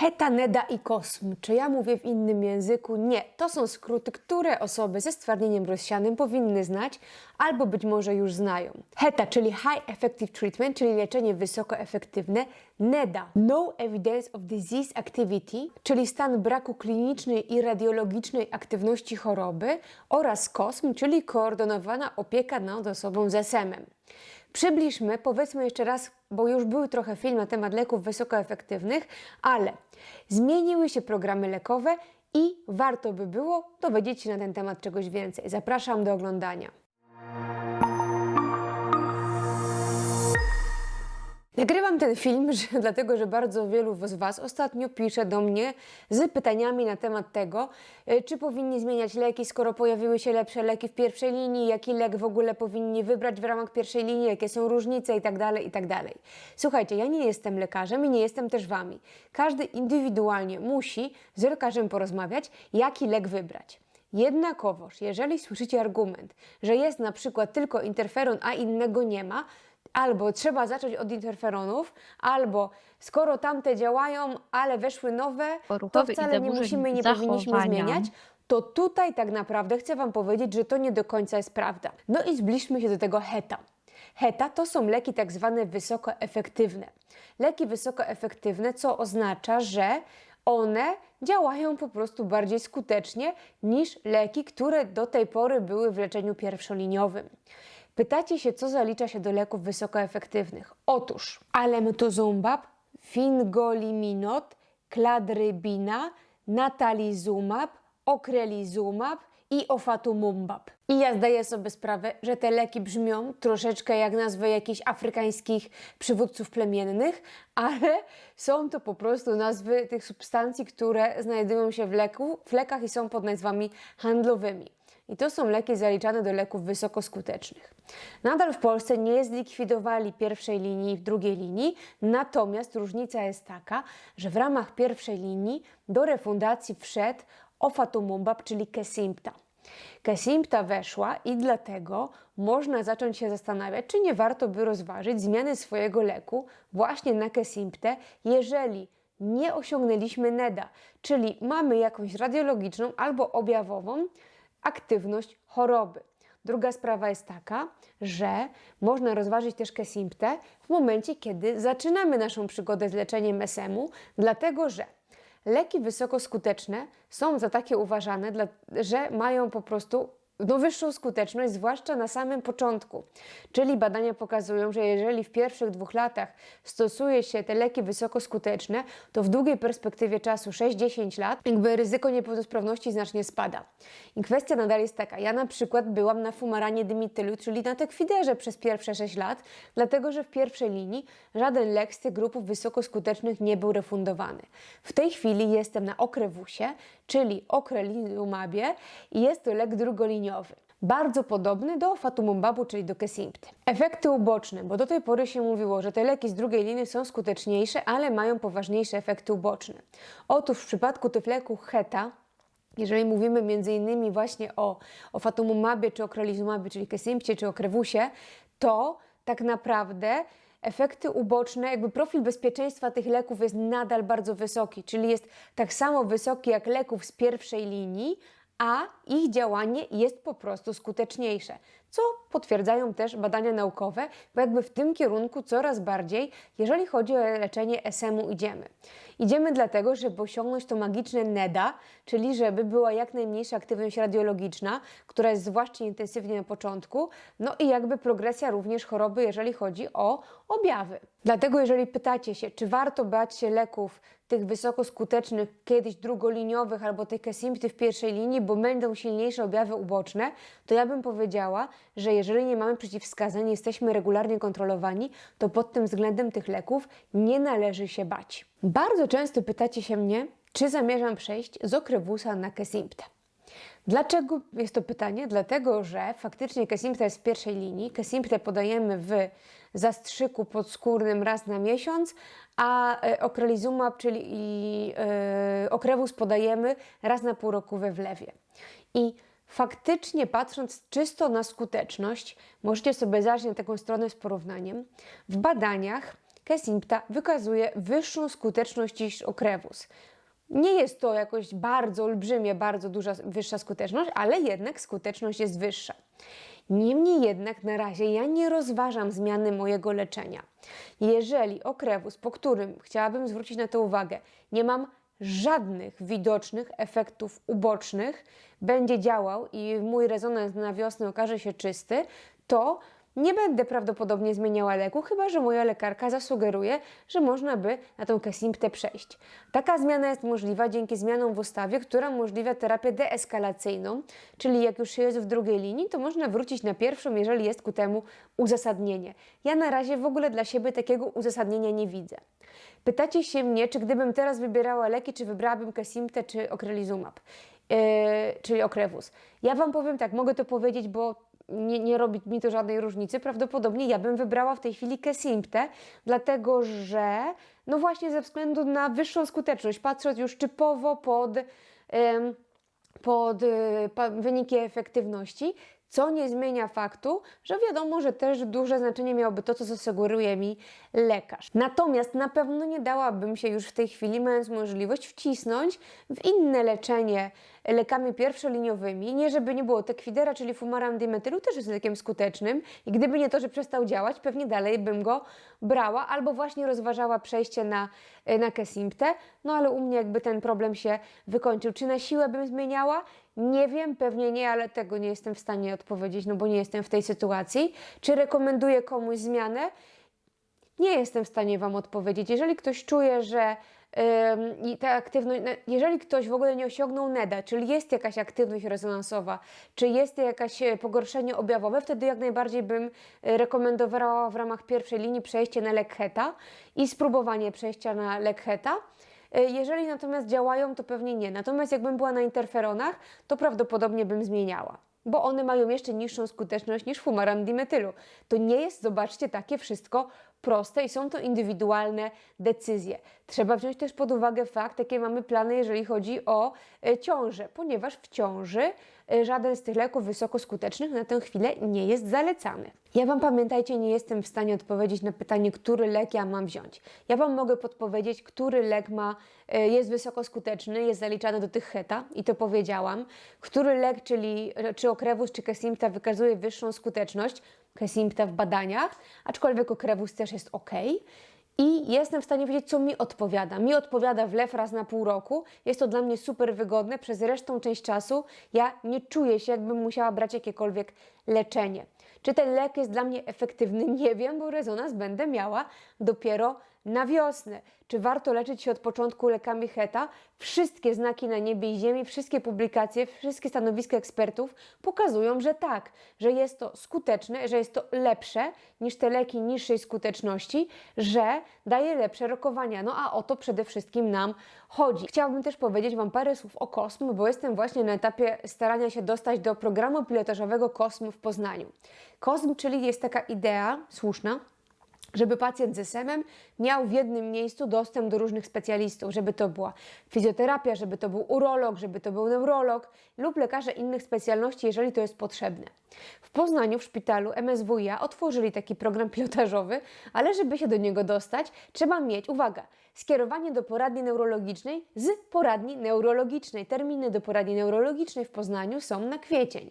Heta, Neda i Kosm. Czy ja mówię w innym języku? Nie. To są skróty, które osoby ze stwardnieniem rozsianym powinny znać albo być może już znają. Heta, czyli High Effective Treatment, czyli leczenie wysokoefektywne. Neda, No Evidence of Disease Activity, czyli stan braku klinicznej i radiologicznej aktywności choroby oraz KOSM, czyli koordynowana opieka nad osobą z SM-em. Przybliżmy, powiedzmy jeszcze raz, bo już był trochę film na temat leków wysokoefektywnych, ale zmieniły się programy lekowe i warto by było dowiedzieć się na ten temat czegoś więcej. Zapraszam do oglądania. Nagrywam ten film, że, dlatego że bardzo wielu z Was ostatnio pisze do mnie z pytaniami na temat tego, e, czy powinni zmieniać leki, skoro pojawiły się lepsze leki w pierwszej linii, jaki lek w ogóle powinni wybrać w ramach pierwszej linii, jakie są różnice itd., itd. Słuchajcie, ja nie jestem lekarzem i nie jestem też Wami. Każdy indywidualnie musi z lekarzem porozmawiać, jaki lek wybrać. Jednakowoż, jeżeli słyszycie argument, że jest na przykład tylko interferon, a innego nie ma, albo trzeba zacząć od interferonów, albo skoro tamte działają, ale weszły nowe, to Poruchowy wcale nie musimy, nie powinniśmy zachowania. zmieniać. To tutaj tak naprawdę chcę Wam powiedzieć, że to nie do końca jest prawda. No i zbliżmy się do tego HETA. HETA to są leki tak zwane wysokoefektywne. Leki wysokoefektywne, co oznacza, że one działają po prostu bardziej skutecznie niż leki, które do tej pory były w leczeniu pierwszoliniowym. Pytacie się, co zalicza się do leków wysokoefektywnych? Otóż alemtuzumbab, fingoliminot, kladrybina, natalizumab, okrelizumab i ofatumumbab. I ja zdaję sobie sprawę, że te leki brzmią troszeczkę jak nazwy jakichś afrykańskich przywódców plemiennych, ale są to po prostu nazwy tych substancji, które znajdują się w, leku, w lekach i są pod nazwami handlowymi. I to są leki zaliczane do leków wysokoskutecznych. Nadal w Polsce nie zlikwidowali pierwszej linii i drugiej linii, natomiast różnica jest taka, że w ramach pierwszej linii do refundacji wszedł ofatumumbab, czyli Kesimpta. Kesimpta weszła i dlatego można zacząć się zastanawiać, czy nie warto by rozważyć zmiany swojego leku właśnie na Kesimptę, jeżeli nie osiągnęliśmy NEDA, czyli mamy jakąś radiologiczną albo objawową aktywność choroby. Druga sprawa jest taka, że można rozważyć też Kesimptę w momencie, kiedy zaczynamy naszą przygodę z leczeniem SM-u, dlatego że leki wysokoskuteczne są za takie uważane, że mają po prostu no, wyższą skuteczność, zwłaszcza na samym początku. Czyli badania pokazują, że jeżeli w pierwszych dwóch latach stosuje się te leki wysokoskuteczne, to w długiej perspektywie czasu 6-10 lat, jakby ryzyko niepełnosprawności znacznie spada. I kwestia nadal jest taka, ja na przykład byłam na fumaranie dymitylu, czyli na tekwiderze przez pierwsze 6 lat, dlatego że w pierwszej linii żaden lek z tych grupów wysokoskutecznych nie był refundowany. W tej chwili jestem na okrewusie, czyli okrelizumabie i jest to lek drugoliniowy. Bardzo podobny do fatumumbabu, czyli do kesimpty. Efekty uboczne, bo do tej pory się mówiło, że te leki z drugiej linii są skuteczniejsze, ale mają poważniejsze efekty uboczne. Otóż w przypadku tych leków HETA, jeżeli mówimy między innymi właśnie o, o fatumumabie, czy o krelizumabie, czyli kesimpcie, czy o krewusie, to tak naprawdę efekty uboczne, jakby profil bezpieczeństwa tych leków jest nadal bardzo wysoki, czyli jest tak samo wysoki jak leków z pierwszej linii, a ich działanie jest po prostu skuteczniejsze, co potwierdzają też badania naukowe, bo jakby w tym kierunku coraz bardziej, jeżeli chodzi o leczenie SM-u idziemy. Idziemy dlatego, żeby osiągnąć to magiczne NEDA, czyli żeby była jak najmniejsza aktywność radiologiczna, która jest zwłaszcza intensywnie na początku, no i jakby progresja również choroby, jeżeli chodzi o objawy. Dlatego jeżeli pytacie się, czy warto bać się leków tych wysokoskutecznych, kiedyś drugoliniowych albo tej kesimpty w pierwszej linii, bo będą silniejsze objawy uboczne, to ja bym powiedziała, że jeżeli nie mamy przeciwwskazań, jesteśmy regularnie kontrolowani, to pod tym względem tych leków nie należy się bać. Bardzo często pytacie się mnie, czy zamierzam przejść z okrewusa na kesimptę. Dlaczego jest to pytanie? Dlatego, że faktycznie Kesimpta jest w pierwszej linii. Kesimptę podajemy w zastrzyku podskórnym raz na miesiąc, a e, okrelizumab, czyli e, okrewus podajemy raz na pół roku we wlewie. I faktycznie patrząc czysto na skuteczność, możecie sobie zajrzeć na taką stronę z porównaniem. W badaniach Kesimpta wykazuje wyższą skuteczność niż Okrewus. Nie jest to jakoś bardzo olbrzymie, bardzo duża, wyższa skuteczność, ale jednak skuteczność jest wyższa. Niemniej jednak na razie ja nie rozważam zmiany mojego leczenia. Jeżeli okrewus, po którym chciałabym zwrócić na to uwagę, nie mam żadnych widocznych efektów ubocznych, będzie działał i mój rezonans na wiosnę okaże się czysty, to nie będę prawdopodobnie zmieniała leku, chyba że moja lekarka zasugeruje, że można by na tą kesimptę przejść. Taka zmiana jest możliwa dzięki zmianom w ustawie, która umożliwia terapię deeskalacyjną, czyli jak już się jest w drugiej linii, to można wrócić na pierwszą, jeżeli jest ku temu uzasadnienie. Ja na razie w ogóle dla siebie takiego uzasadnienia nie widzę. Pytacie się mnie, czy gdybym teraz wybierała leki, czy wybrałabym kesimptę, czy okrelizumab, yy, czyli okrewus. Ja Wam powiem tak, mogę to powiedzieć, bo nie, nie robi mi to żadnej różnicy. Prawdopodobnie ja bym wybrała w tej chwili Kesimptę, dlatego że, no właśnie ze względu na wyższą skuteczność, patrząc już typowo pod, pod e, wyniki efektywności, co nie zmienia faktu, że wiadomo, że też duże znaczenie miałoby to, co zasugeruje mi lekarz. Natomiast na pewno nie dałabym się już w tej chwili, mając możliwość, wcisnąć w inne leczenie lekami pierwszoliniowymi. Nie, żeby nie było tekwidera, czyli fumaram dimetylu, też jest lekiem skutecznym i gdyby nie to, że przestał działać, pewnie dalej bym go brała albo właśnie rozważała przejście na, na Kesimptę, no ale u mnie jakby ten problem się wykończył. Czy na siłę bym zmieniała? Nie wiem, pewnie nie, ale tego nie jestem w stanie odpowiedzieć, no bo nie jestem w tej sytuacji. Czy rekomenduję komuś zmianę? Nie jestem w stanie Wam odpowiedzieć. Jeżeli ktoś czuje, że i ta aktywność, no, jeżeli ktoś w ogóle nie osiągnął NEDA, czyli jest jakaś aktywność rezonansowa, czy jest jakieś e, pogorszenie objawowe, wtedy jak najbardziej bym e, rekomendowała w ramach pierwszej linii przejście na lek HETA i spróbowanie przejścia na lek HETA. E, jeżeli natomiast działają, to pewnie nie. Natomiast jakbym była na interferonach, to prawdopodobnie bym zmieniała bo one mają jeszcze niższą skuteczność niż fumaran dimetylu. To nie jest, zobaczcie, takie wszystko proste i są to indywidualne decyzje. Trzeba wziąć też pod uwagę fakt, jakie mamy plany, jeżeli chodzi o e, ciążę, ponieważ w ciąży e, żaden z tych leków wysokoskutecznych na tę chwilę nie jest zalecany. Ja Wam pamiętajcie, nie jestem w stanie odpowiedzieć na pytanie, który lek ja mam wziąć. Ja Wam mogę podpowiedzieć, który lek ma, e, jest wysokoskuteczny, jest zaliczany do tych HETA i to powiedziałam. Który lek, czyli czy okrewus, czy kesimpta wykazuje wyższą skuteczność, Kesimpta w badaniach, aczkolwiek okrewus też jest ok. I jestem w stanie wiedzieć, co mi odpowiada. Mi odpowiada wlew raz na pół roku. Jest to dla mnie super wygodne. Przez resztą część czasu ja nie czuję się, jakbym musiała brać jakiekolwiek leczenie. Czy ten lek jest dla mnie efektywny? Nie wiem, bo rezonans będę miała dopiero na wiosnę. Czy warto leczyć się od początku lekami HETA? Wszystkie znaki na niebie i ziemi, wszystkie publikacje, wszystkie stanowiska ekspertów pokazują, że tak, że jest to skuteczne, że jest to lepsze niż te leki niższej skuteczności, że daje lepsze rokowania. No a o to przede wszystkim nam chodzi. Chciałabym też powiedzieć Wam parę słów o Kosm, bo jestem właśnie na etapie starania się dostać do programu pilotażowego Kosm w Poznaniu. Kosm, czyli jest taka idea słuszna, żeby pacjent z SM-em miał w jednym miejscu dostęp do różnych specjalistów, żeby to była fizjoterapia, żeby to był urolog, żeby to był neurolog lub lekarze innych specjalności, jeżeli to jest potrzebne. W Poznaniu w szpitalu MSWiA otworzyli taki program pilotażowy, ale żeby się do niego dostać, trzeba mieć, uwaga, skierowanie do poradni neurologicznej z poradni neurologicznej. Terminy do poradni neurologicznej w Poznaniu są na kwiecień.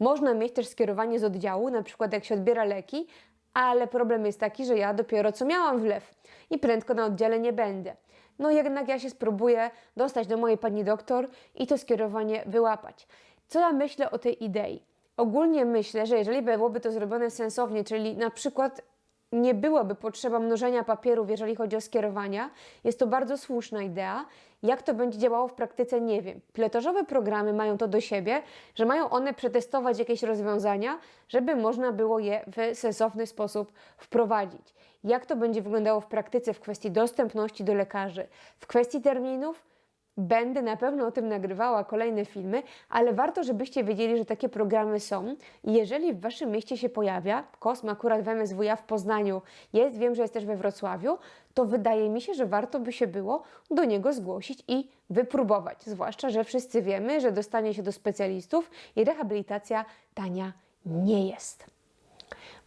Można mieć też skierowanie z oddziału, na przykład jak się odbiera leki, ale problem jest taki, że ja dopiero co miałam wlew i prędko na oddziale nie będę. No jednak ja się spróbuję dostać do mojej pani doktor i to skierowanie wyłapać. Co ja myślę o tej idei? Ogólnie myślę, że jeżeli byłoby to zrobione sensownie, czyli na przykład nie byłoby potrzeba mnożenia papierów, jeżeli chodzi o skierowania. Jest to bardzo słuszna idea. Jak to będzie działało w praktyce, nie wiem. Pilotażowe programy mają to do siebie, że mają one przetestować jakieś rozwiązania, żeby można było je w sensowny sposób wprowadzić. Jak to będzie wyglądało w praktyce w kwestii dostępności do lekarzy, w kwestii terminów, Będę na pewno o tym nagrywała kolejne filmy, ale warto, żebyście wiedzieli, że takie programy są. Jeżeli w Waszym mieście się pojawia, Kosm akurat w MSWiA w Poznaniu jest, wiem, że jest też we Wrocławiu, to wydaje mi się, że warto by się było do niego zgłosić i wypróbować. Zwłaszcza, że wszyscy wiemy, że dostanie się do specjalistów i rehabilitacja tania nie jest.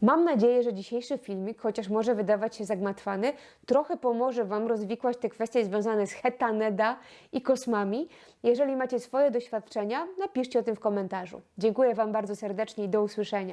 Mam nadzieję, że dzisiejszy filmik, chociaż może wydawać się zagmatwany, trochę pomoże Wam rozwikłać te kwestie związane z hetaneda i kosmami. Jeżeli macie swoje doświadczenia, napiszcie o tym w komentarzu. Dziękuję Wam bardzo serdecznie i do usłyszenia.